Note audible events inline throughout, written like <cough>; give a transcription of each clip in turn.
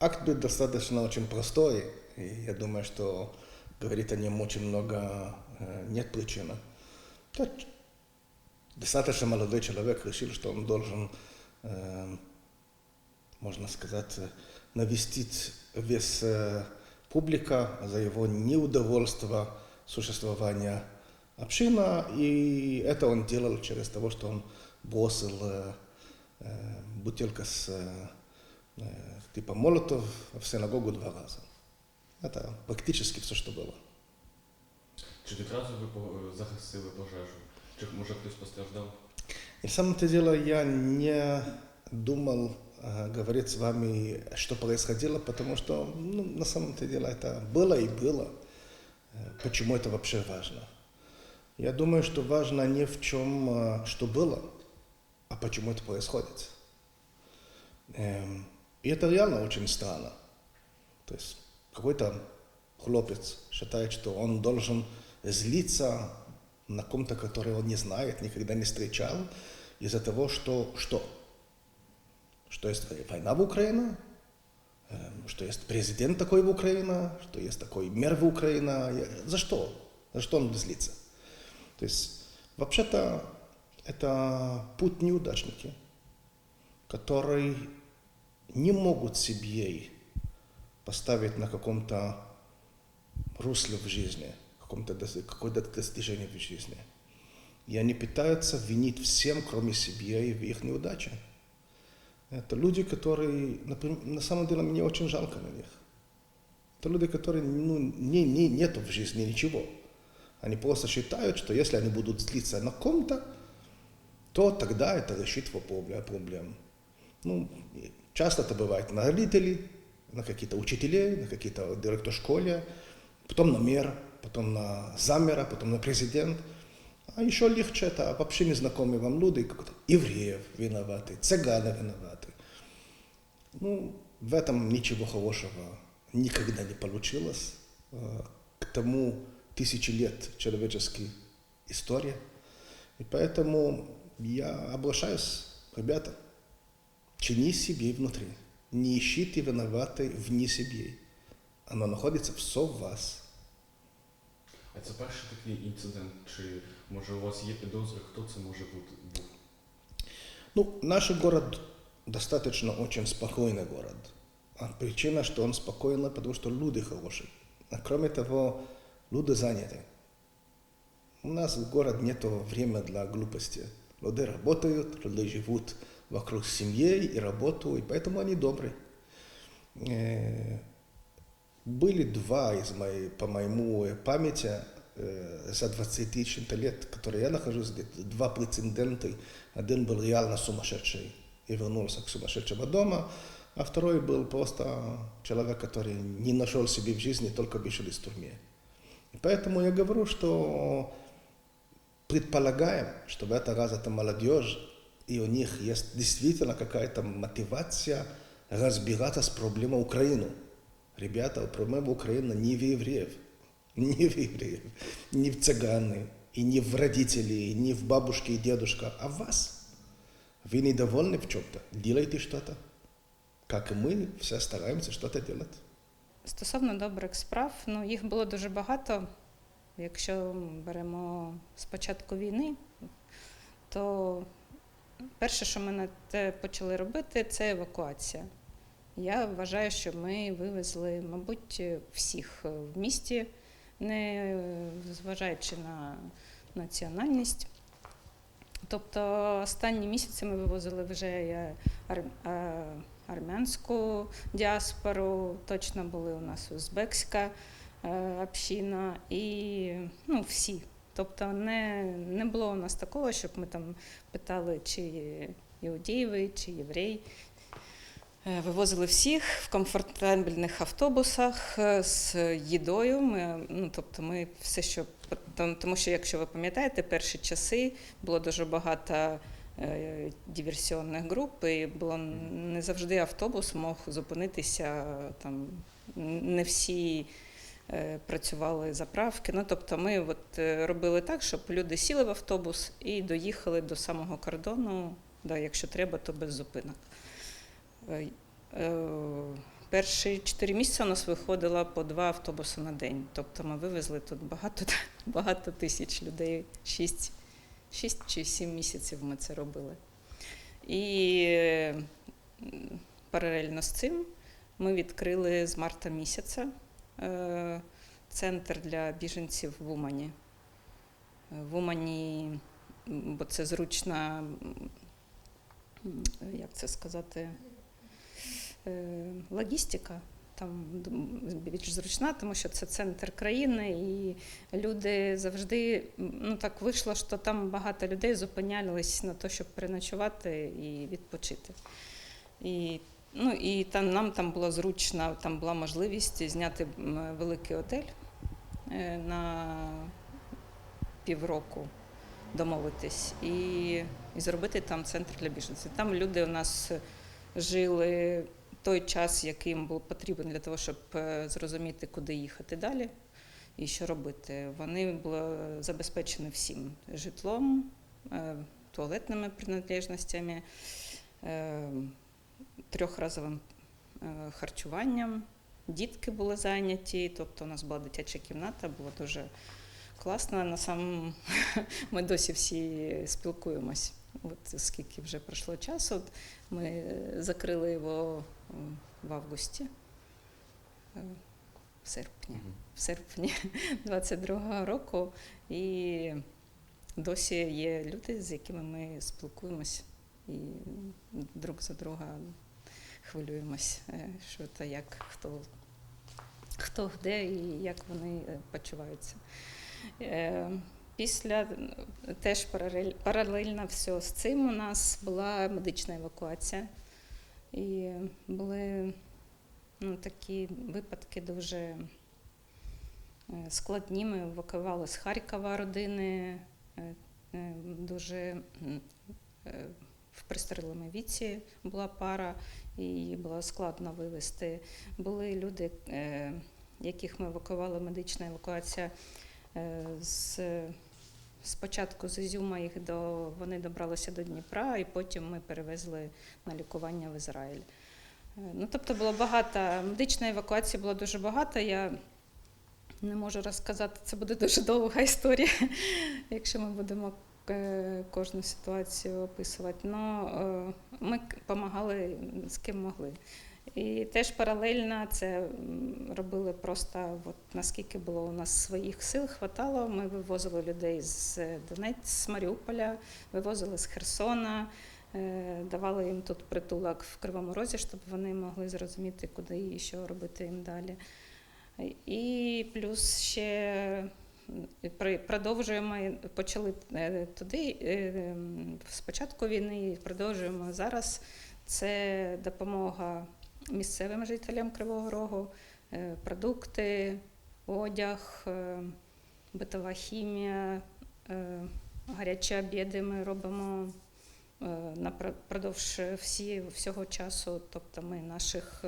акт будет достаточно очень простой, и я думаю, что говорить о нем очень много э, нет причины. Достаточно молодой человек решил, что он должен, э, можно сказать, навестить весь э, публика за его неудовольство существования община, и это он делал через того, что он бросил бутылка с типа молотов в синагогу два раза. Это практически все, что было. Чи відразу ви по- загасили пожежу? Чи може хтось постраждав? И в самом-то деле я не думал э, говорить с вами, что происходило, потому что ну, на самом-то деле это было и было. Э, Почему это вообще важно? Я думаю, что важно не в чем, э, что было, а почему это происходит. И это реально очень странно. То есть какой-то хлопец считает, что он должен злиться на ком-то, который он не знает, никогда не встречал, из-за того, что что? Что есть война в Украине, эм, что есть президент такой в Украине, что есть такой мэр в Украине. За что? За что он злится? То есть, вообще-то, это путь неудачники, которые не могут себе поставить на каком-то русле в жизни, каком-то какое-то достижение в жизни. И они пытаются винить всем, кроме себя и в их неудаче. Это люди, которые, например, на самом деле, мне очень жалко на них. Это люди, которые, ну, не, не, нету в жизни ничего. Они просто считают, что если они будут злиться на ком-то, то тогда это решит проблем. Ну, часто это бывает на родителей, на какие-то учителей, на какие-то директор школы, потом на мэр, потом на замера, потом на президент. А еще легче это вообще незнакомые вам люди, как то евреев виноваты, цыганы виноваты. Ну, в этом ничего хорошего никогда не получилось. Э, К тому тысячи лет человеческой истории. И поэтому я обращаюсь, ребята, чини себе внутри. Не ищите виноватой вне себе. Оно находится все в вас. А це перший такий інцидент? Чи може у вас є підозри, хто це може бути був? Ну, наш город достаточно очень спокойный город. А причина, что он спокойный, потому что люди хорошие. А кроме того, люди заняты. У нас в город нет времени для глупости. Люди работают, люди живут вокруг семьи и работают, и поэтому они добрые. Э, Были два из моей, по моему памяти э, за 20 тысяч лет, которые я нахожусь, два прецедента. Один был реально сумасшедший и вернулся к сумасшедшему дома, а второй был просто человек, который не нашел себе в жизни, только вышел из тюрьмы. И поэтому я говорю, что предполагаем, что в этот раз это молодежь, и у них есть действительно какая-то мотивация разбираться с проблемой Украины. Ребята, проблема Украины не в евреев, <laughs> не в евреев, не в цыганы, и не в родителей, не в бабушки и дедушка, а в вас. Вы недовольны в чем-то, делайте что-то. Как и мы, все стараемся что-то делать. Стосовно добрих справ, ну їх було дуже багато. Якщо беремо з початку війни, то перше, що ми почали робити, це евакуація. Я вважаю, що ми вивезли, мабуть, всіх в місті, не зважаючи на національність. Тобто останні місяці ми вивозили вже армянську діаспору, точно були у нас узбекська е, община і ну, всі. Тобто не, не було у нас такого, щоб ми там питали, чи іудеєвий, чи єврей. Е, Вивозили всіх в комфортабельних автобусах е, з їдою. Ми, ну, тобто ми все, що тому- що, якщо ви пам'ятаєте, перші часи було дуже багато е, диверсіонних груп, і було не завжди автобус мог зупинитися там. Не всі працювали заправки. Ну, тобто ми от, е, робили так, щоб люди сіли в автобус і доїхали до самого кордону, да, якщо треба, то без зупинок. Е, е, перші чотири місяці у нас виходило по два автобуси на день. Тобто ми вивезли тут багато, <laughs> багато тисяч людей. Шість, шість чи сім місяців ми це робили. І е, паралельно з цим ми відкрили з марта місяця е, центр для біженців в Умані. Е, В Умані, бо це зручна, як це сказати, е, логістика. Там більш зручна, тому що це центр країни, і люди завжди ну так вийшло, що там багато людей зупинялись на те, щоб переночувати і відпочити. І, ну, і там, нам там було зручно, там була можливість зняти великий отель е, на півроку, домовитись і, і зробити там центр для біженців. Там люди у нас жили той час, який їм був потрібен для того, щоб е, зрозуміти, куди їхати далі і що робити. Вони були забезпечені всім житлом, е, туалетними принадлежностями, трьохразовим е, харчуванням. Дітки були зайняті, тобто у нас була дитяча кімната, було дуже класно. На сам <laughs> ми досі всі спілкуємось. От скільки вже пройшло часу. От Ми е, закрили його в августі, е, в серпні, в серпні <laughs> 22-го року. І досі є люди, з якими ми спілкуємось і друг за друга хвилюємось, е, що та як хто, хто де і як вони е, почуваються. Е, Після теж паралельно все з цим у нас була медична евакуація. І були ну, такі випадки дуже складні. Ми евакуювали з Харкова родини, дуже в пристарілому віці була пара, її було складно вивезти. Були люди, е, яких ми евакуювали, медична евакуація. Е, З, спочатку з Ізюма їх до, вони добралися до Дніпра, і потім ми перевезли на лікування в Ізраїль. Е, Ну, тобто було багато, медичної евакуації було дуже багато. Я не можу розказати, це буде дуже довга історія, <laughs> якщо ми будемо кожну ситуацію описувати. Но е, ми допомагали з ким могли. І теж паралельно це робили просто, от наскільки було у нас своїх сил, хватало. Ми вивозили людей з Донець, з Маріуполя, вивозили з Херсона, е, давали їм тут притулок в Кривому Розі, щоб вони могли зрозуміти, куди і що робити їм далі. І плюс ще продовжуємо, почали е, туди е, м, з початку війни, продовжуємо зараз. Це допомога місцевим жителям Кривого Рогу, е, продукти, одяг, е, битова хімія, е, гарячі обіди ми робимо е, напродовж всі, всього часу. Тобто ми наших.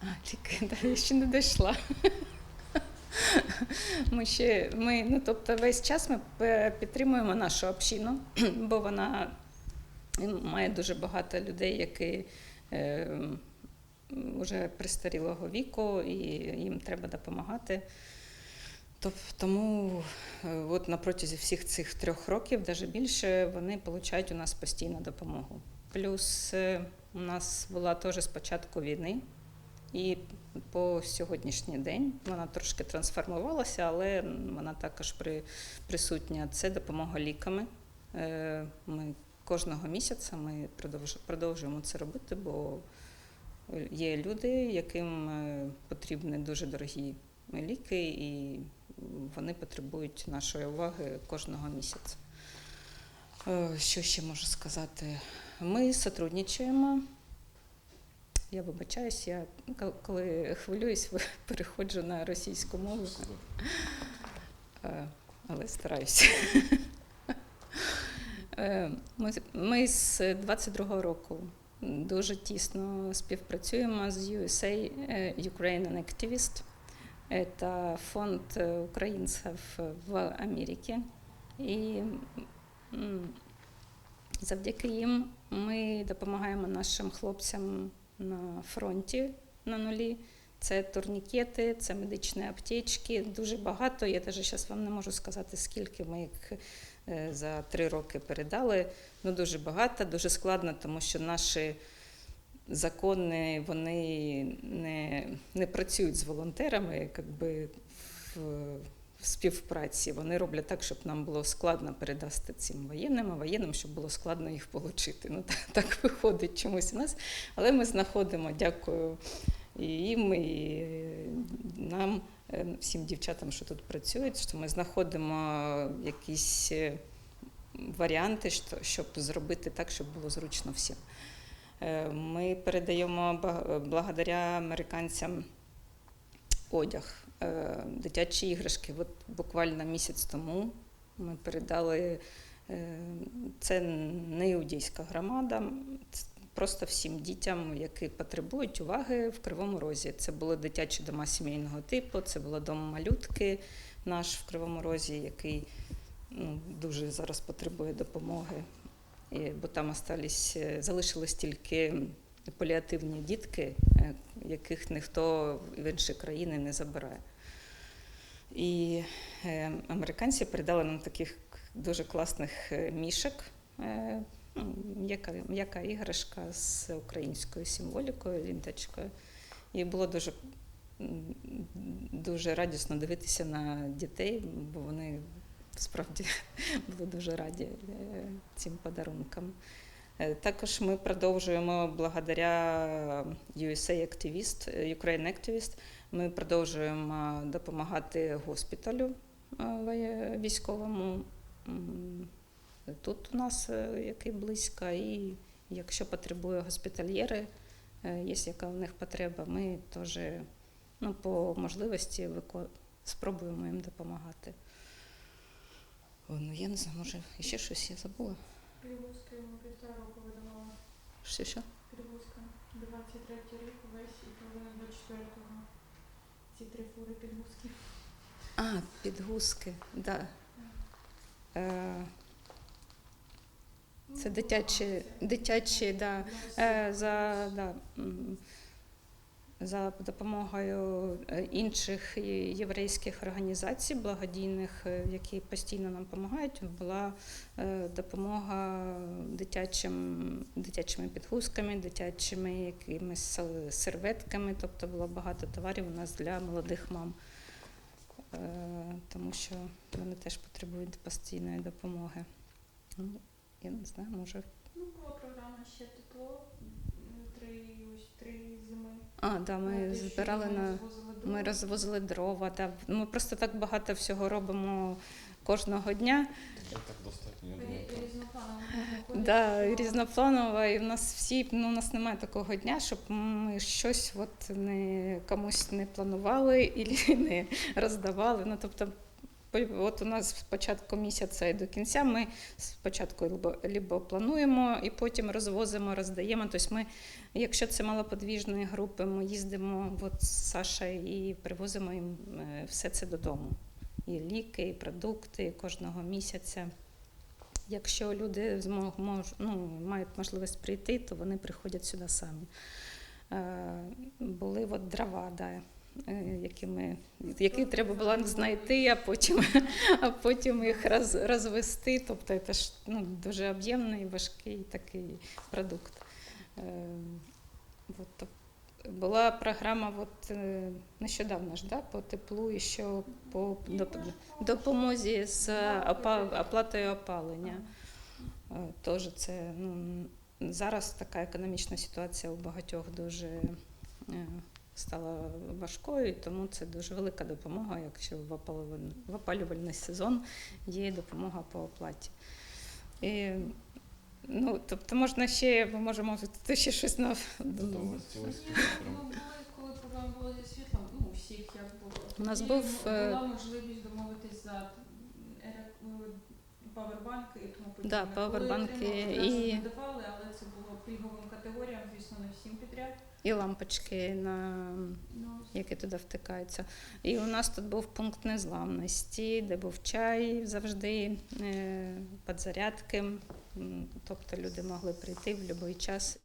А, ліки, да, я ще не дійшла. Ми ще, ми, ну, тобто весь час ми е, підтримуємо нашу общину, бо вона має дуже багато людей, які е, вже пристарілого віку, і їм треба допомагати. Тому е, от на протязі всіх цих трьох років, навіть більше, вони отримують у нас постійну допомогу. Плюс е, у нас була теж з початку війни, і по сьогоднішній день вона трошки трансформувалася, але вона також при, присутня. Це допомога ліками. Е, Ми кожного місяця ми продовжуємо це робити, бо є люди, яким е, потрібні дуже дорогі ліки, і вони потребують нашої уваги кожного місяця. Е, Що ще можу сказати? Ми сотрудничаємо. Я вибачаюсь, я коли хвилююсь, <laughs> переходжу на російську мову, е, але стараюся. <laughs> Е, Ми, з- ми з 22-го року дуже тісно співпрацюємо з USA е, Ukrainian Activist. Это фонд украинцев в Америке. И м, Завдяки їм ми допомагаємо нашим хлопцям на фронті на нулі. Це турнікети, це медичні аптечки. Дуже багато. Я навіть зараз вам не можу сказати, скільки ми їх е, за три роки передали. Ну дуже багато, дуже складно, тому що наші закони вони не, не працюють з волонтерами, якби в, в співпраці. Вони роблять так, щоб нам було складно передасти цим воєнним, а воєнним, щоб було складно їх отримати. Ну так, <laughs> так виходить чомусь у нас. Але ми знаходимо, дякую і їм, і нам, е, всім дівчатам, що тут працюють, що ми знаходимо якісь е, варіанти, щоб зробити так, щоб було зручно всім. Е, Ми передаємо благодаря американцям одяг, е, дитячі іграшки. От буквально місяць тому ми передали. е, Це не іудейська громада, просто всім дітям, які потребують уваги в Кривому Розі. Це були дитячі дома сімейного типу, це було дом малютки наш в Кривому Розі, який ну, дуже зараз потребує допомоги. Бо там е, залишились тільки паліативні дітки, яких ніхто в інші країни не забирає. І е, американці передали нам таких дуже класних е, мішок. Е, ну, м'яка, м'яка іграшка з українською символікою, лінточкою. І було дуже, дуже радісно дивитися на дітей, бо вони справді <laughs> були дуже раді цим подарункам. Е, Також ми продовжуємо благодаря USA Activist, е, Ukraine Activist, ми продовжуємо допомагати госпіталю е, військовому. Тут у нас, е, який близько, і якщо потребує госпітальєри, е, є яка в них потреба, ми теж ну, по можливості спробуємо їм допомагати. Ну я не знаю, може, ще щось я забула. Перевозка йому півтора року видавала. Що що? Перевозка 23 рік, весь і половина 24-го. Ці три фури підгузки. А, підгузки, да. Е, Ну, Це дитячі, дитячі, да. Е, за, да, м, за допомогою е, інших єврейських організацій благодійних, е, які постійно нам допомагають, була е, допомога дитячим, дитячими підгузками, дитячими якимись серветками. Тобто було багато товарів у нас для молодих мам, тому що вони теж потребують постійної допомоги. Ну, я не знаю, може. Ну, була програма ще тепло. м, Три, ось три зими. А, да, ми Те, збирали ми на. розвозили Ми розвозили дрова. Да. Ми просто так багато всього робимо кожного дня. Вже так достатньо, я думаю. Так. Да, різнопланова, і в нас всі, ну, у нас немає такого дня, щоб ми щось от не комусь не планували <laughs> і не роздавали. Ну, тобто, от у нас з початку місяця і до кінця ми спочатку либо, либо плануємо і потім розвозимо, роздаємо. Тобто ми, якщо це малоподвіжної групи, ми їздимо от з Сашею і привозимо їм е, все це додому. І ліки, і продукти кожного місяця. Якщо люди змог, мож, ну, мають можливість прийти, то вони приходять сюди самі. Е, були от дрова, да, які, ми, які треба було знайти, а потім, а потім їх роз, розвести. Тобто це ж ну, дуже об'ємний, важкий такий продукт. Е, от, була програма от, е, нещодавно ж, да, по теплу і що по допомозі з оплатою опалення. Е, Тож це ну, зараз така економічна ситуація у багатьох дуже е, стала важкою, і тому це дуже велика допомога, якщо в опалювальний, в опалювальний сезон є допомога по оплаті. І, ну, тобто можна ще, ми можемо ще щось на ну, ну, у всіх як було. Нас був, е, була можливість домовитись за е, павербанки і тому подібне. Да, павербанки і- не давали, але це було пільговим категоріям, звісно, не всім підряд. І лампочки, на, Ну, які туди втикаються. І у нас тут був пункт незламності, де був чай завжди, е, підзарядки. М, Тобто люди могли прийти в будь-який час